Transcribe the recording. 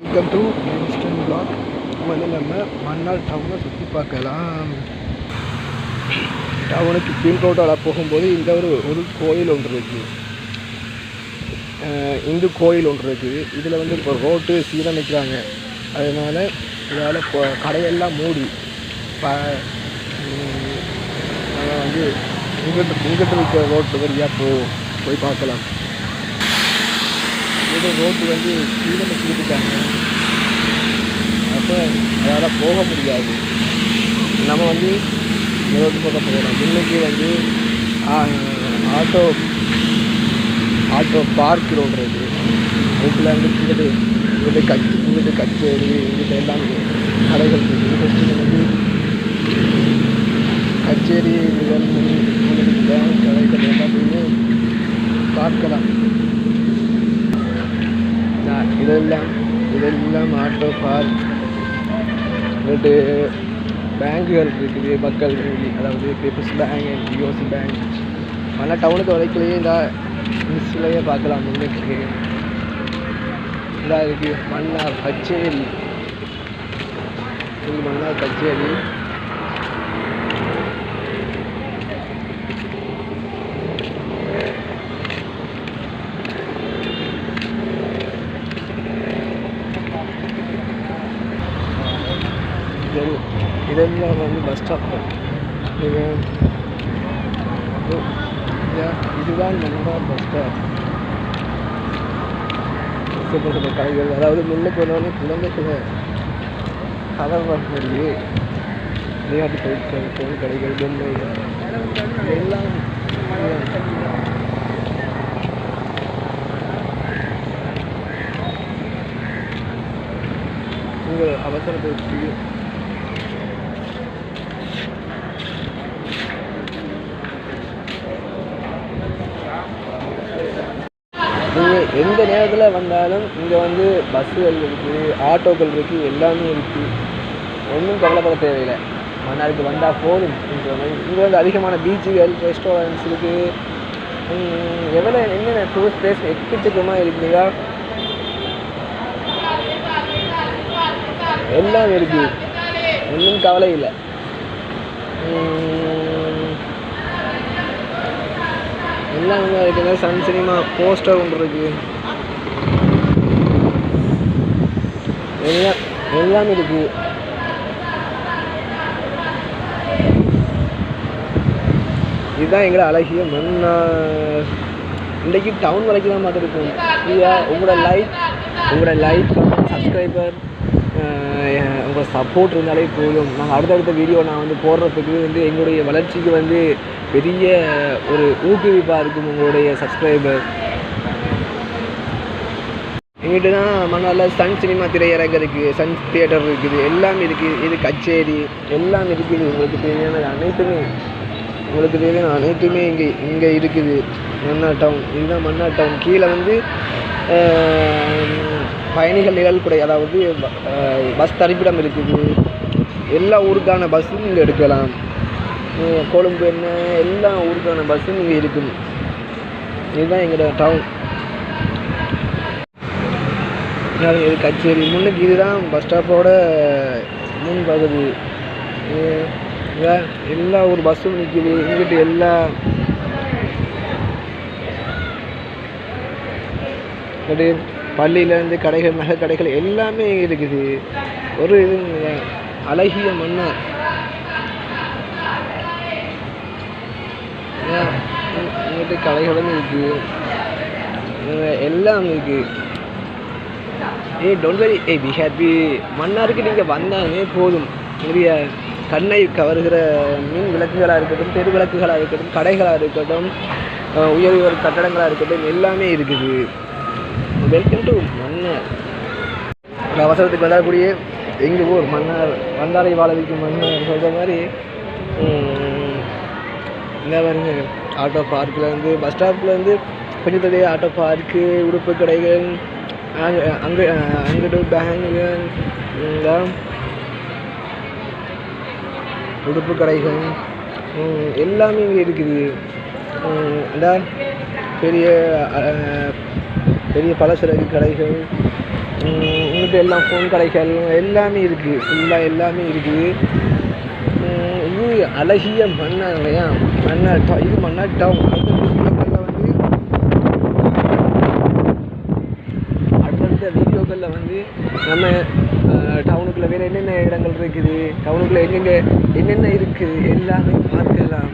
Welcome to instant black முதல்ல நம்ம மண்ணால் டவுனை சுற்றி பார்க்கலாம். டவுனுக்கு பின் ரோட்டோட போகும்போது இந்த ஒரு ஒரு கோயில் ஒன்று இருக்குது இந்து கோயில் ஒன்று இருக்குது இதில் வந்து இப்போ ரோட்டு சீரமைக்கிறாங்க அதனால் இதால் இப்போ கடையெல்லாம் மூடி ப நம்ம வந்து இங்கிட்டு இங்கிட்டு இருக்கிற ரோட்டு வழியாக போ போய் பார்க்கலாம். இது ரோட்டு வந்து கீழே இருக்காங்க அப்போ அதால் போக முடியாது. நம்ம வந்து ரோட்டு பக்கம் போகலாம் முன்னைக்கு வந்து ஆட்டோ ஆட்டோ பார்க் ரோடு இருக்குது அதுக்குள்ள வந்து இங்கிட்டு இங்கிட்டு கச் இங்கிட்டு கச்சேரி இங்கிட்ட எல்லாம் கடைகள் இருக்குது வந்து கச்சேரி கடைகள் எல்லாத்தையுமே பார்க்கலாம். இதெல்லாம் இதெல்லாம் ஆட்டோ பார்க் இங்கிட்டு பேங்குகள் இருக்குது மக்கள் வங்கி அதாவது peoples bank and US bank ஆனால் டவுனுக்கு வரைக்குள்ளேயே இந்த மிஸ்லேயே பார்க்கலாம் முன்னுக்கு இதாக இருக்குது மன்னார் கச்சேரி. இது மன்னார் கச்சேரி. இது- இதெல்லாம் வந்து பஸ் ஸ்டாப் இது இதுதான் நம்ம பஸ் ஸ்டாப் பக்கத்தில் கடைகள் அதாவது முன்னே வந்தோடனே குழந்தைகளை கதவு விளையாட்டு பொருட்கள் பொருள் கடைகள் பொம்மை எல்லாம். உங்கள் அவசரத்தை நீங்கள் எந்த நேரத்தில் வந்தாலும் இங்கே வந்து பஸ்ஸுகள் இருக்குது ஆட்டோக்கள் இருக்குது எல்லாமே இருக்குது ஒன்றும் கவலைப்பட தேவையில்லை. மன்னாருக்கு வந்தால் போதும் இங்கே வந்து இங்கே வந்து அதிகமான பீச்சுகள் ரெஸ்டாரண்ட்ஸ் இருக்குது எவ்வளோ என்னென்ன டூரிஸ்ட் பிளேஸ் எக்கச்சக்கமாக இருக்குதா எல்லாம் இருக்குது ஒன்றும் கவலை இல்லை. எல்லாம் இங்கே இருக்குது சன் சினிமா போஸ்டர் ஒன்று இருக்குது எல்லாம் எல்லாம் இருக்குது இதுதான் எங்களோட அழகிய மண்ணா இன்றைக்கி டவுன் வரைக்கும் தான் பார்த்துருக்கோம் ஃப்ரீயா உங்களோட லைக் உங்களோட லைக் சப்ஸ்கிரைபர் சப்போர்ட் இருந்தாலே போதும். நாங்கள் அடுத்தடுத்த வீடியோ நான் வந்து போடுறதுக்கு வந்து எங்களுடைய வளர்ச்சிக்கு வந்து பெரிய ஒரு ஊக்குவிப்பாக இருக்கும் உங்களுடைய சப்ஸ்கிரைபர் எங்கிட்ட தான் மன்னாரில் சன் சினிமா திரையரங்கம் இருக்குது சன் தியேட்டர் இருக்குது. எல்லாம் இருக்குது இது கச்சேரி. எல்லாம் இருக்குது உங்களுக்கு தேவையான அனைத்துமே. உங்களுக்கு தேவையான அனைத்துமே இங்கே இங்கே இருக்குது. மன்னா டவுன் இதுதான் மன்னார் டவுன் கீழே வந்து பயணிகள் நிழல்குடை அதாவது பஸ் தரிப்பிடம் இருக்குது. எல்லா ஊருக்கான பஸ்ஸும் இங்கே எடுக்கலாம். கொழும்பு என்ன எல்லா ஊருக்கான பஸ்ஸும் இங்கே இருக்குது. இதுதான் எங்களோட டவுன் அது இது கச்சேரி. முன்னுக்கு இதுதான் பஸ் ஸ்டாப்போட முன் பகுதி. எல்லா ஒரு பஸ்ஸும் நிற்கிது இங்கிட்டு எல்லா இது பள்ளியிலேருந்து கடைகள் நகை கடைகள் எல்லாமே இருக்குது. ஒரு இது அழகிய மன்னார் ஏன், இங்கிட்டு கடைகளும் இருக்குது எல்லாம் இருக்குது hey don't worry hey be happy மன்னாருக்கு நீங்கள் வந்தாலே போதும். நிறைய கண்ணை கவருகிற மின் விளக்குகளாக இருக்கட்டும் தெரு விளக்குகளாக இருக்கட்டும் கடைகளாக இருக்கட்டும் உயர் உயர் கட்டடங்களாக இருக்கட்டும் எல்லாமே இருக்குது. வெல்கம் டு மன்னார் ஒரு அவசரத்துக்கு வந்தாக்கூடிய எங்கள் ஊர் மன்னார் வந்தாரை வாழ வைக்கும் மன்னார் சொல்கிற மாதிரி இந்த பாருங்க. ஆட்டோ பார்க்கில் வந்து பஸ் ஸ்டாப்பில் வந்து கொஞ்சம் தள்ளி ஆட்டோ பார்க்கு உடுப்பு கடைகள் அங்கே அங்கே அங்கிட்டு பேங்குகள் உடுப்பு கடைகள் எல்லாமே இங்கே இருக்குது. இந்த பெரிய பெரிய பலசரக்கு கடைகள் இங்கிட்ட எல்லாம் ஃபோன் கடைகள் எல்லாமே இருக்குது ஃபுல்லாக எல்லாமே இருக்குது இது அழகிய மன்னா இல்லையா? மன்னா டவு இது மன்னா டவுன் அடுத்தடுத்த வீடியோக்களில் வந்து நம்ம டவுனுக்குள்ளே வேறு என்னென்ன இடங்கள் இருக்குது? டவுனுக்குள்ளே எங்கெங்கே என்னென்ன இருக்குது எல்லாமே பார்க்கலாம்.